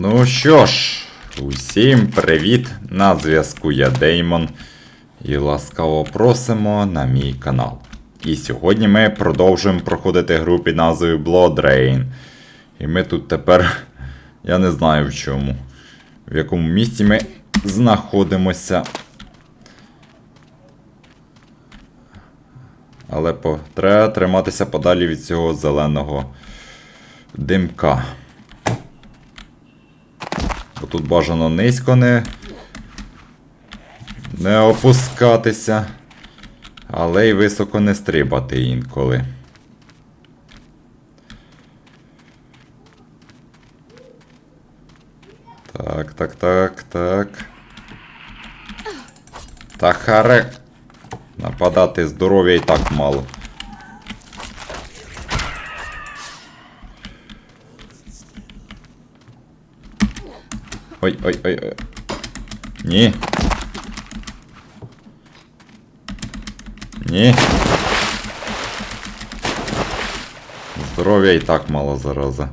Ну що ж, усім привіт! На зв'язку я Деймон. І ласкаво просимо на мій канал. І сьогодні ми продовжуємо проходити гру під назвою Blood Rain. І ми тут тепер. Я не знаю в чому. В якому місці ми знаходимося. Але по... треба триматися подалі від цього зеленого димка. Бо тут бажано низько не, не опускатися, але й високо не стрибати інколи. Так, так, так, так. Та харе. Нападати здоров'я і так мало. Ой, ой, ой, ой. Ні. Ні. Здоров'я і так мало зараза.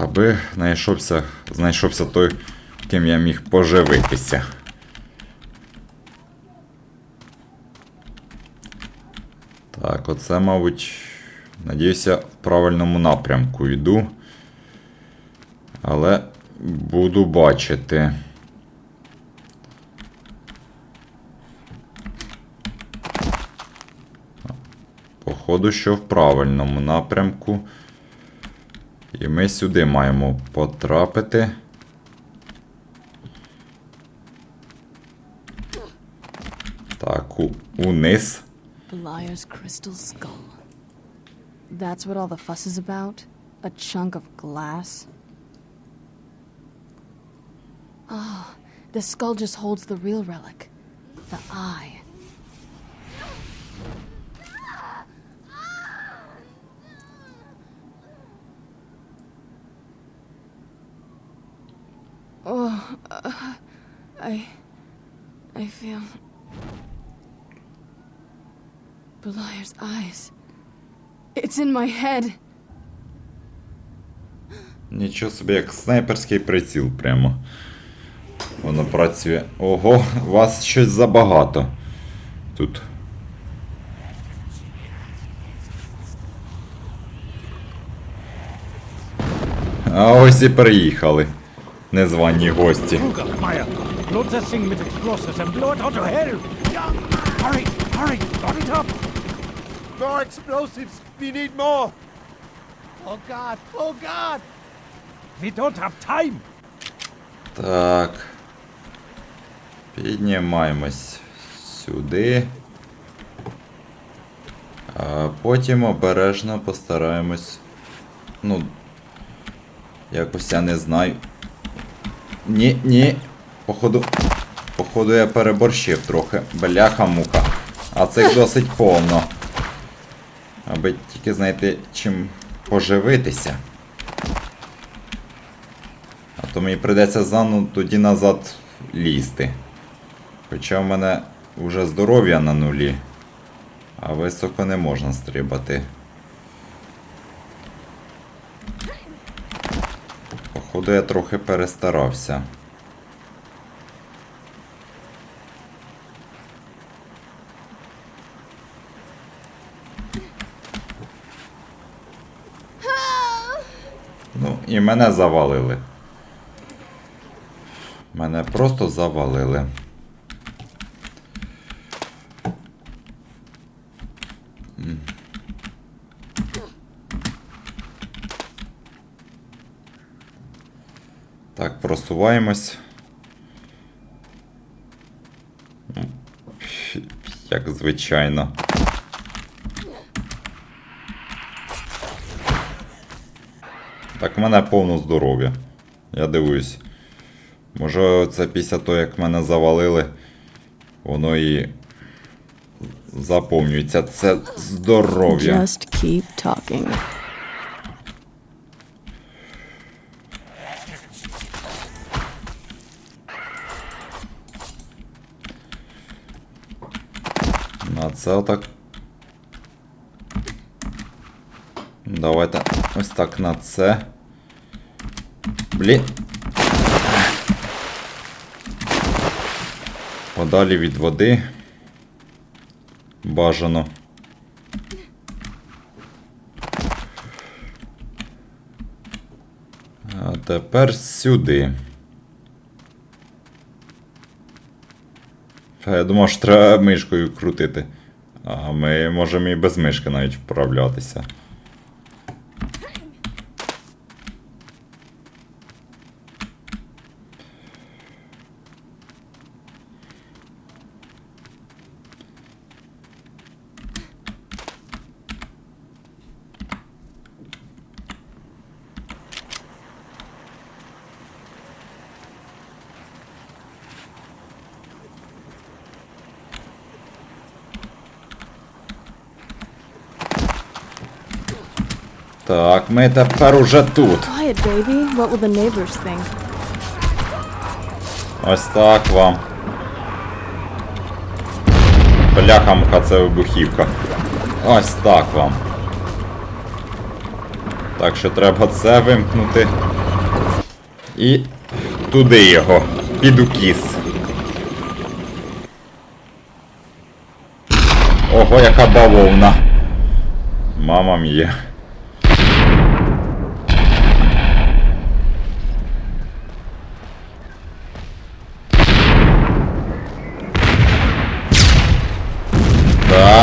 Аби знайшовся, знайшовся той, ким я міг поживитися. Так, оце, мабуть, надіюся, в правильному напрямку йду. Але буду бачити. Походу, що в правильному напрямку. І ми сюди маємо потрапити. Так, у, униз. That's what all the fuss is about? A chunk of glass? Ah, the skull just holds the real relic. The eye. Oh, uh, I. I feel. Beliar's eyes. It's in my head. Нічого собі, як снайперський приціл прямо. Воно працює. Ого, вас щось забагато. Тут. А ось і приїхали. Незвані гості. More explosives! We need more! Oh god! Oh god! We don't have time! Так. Піднімаємось сюди. А потім обережно постараємось. Ну. Якось я не знаю. Ні, ні. Походу. Походу я переборщив трохи. Бляха-муха. А цих досить повно. Аби тільки знайти чим поживитися. А то мені прийдеться заново тоді назад лізти. Хоча в мене вже здоров'я на нулі, а високо не можна стрибати. Походу я трохи перестарався. Ну, і мене завалили. Мене просто завалили. Так, просуваємось. Ну, Як звичайно. Так, в мене повно здоров'я. Я дивуюсь. Може це після того, як мене завалили, воно і заповнюється. Це здоров'я. Just keep talking. А це отак. Давайте ось так на це. Блін. Подалі від води. Бажано. А тепер сюди. Я думав, що треба мишкою крутити. А ми можемо і без мишки навіть вправлятися. Так, ми тепер уже тут. Quiet, baby. What will the neighbors think? Ось так вам. Бляха-муха, це вибухівка. Ось так вам. Так що треба це вимкнути. І туди його. Під укіс. Ого, яка бавовна. Мама мія.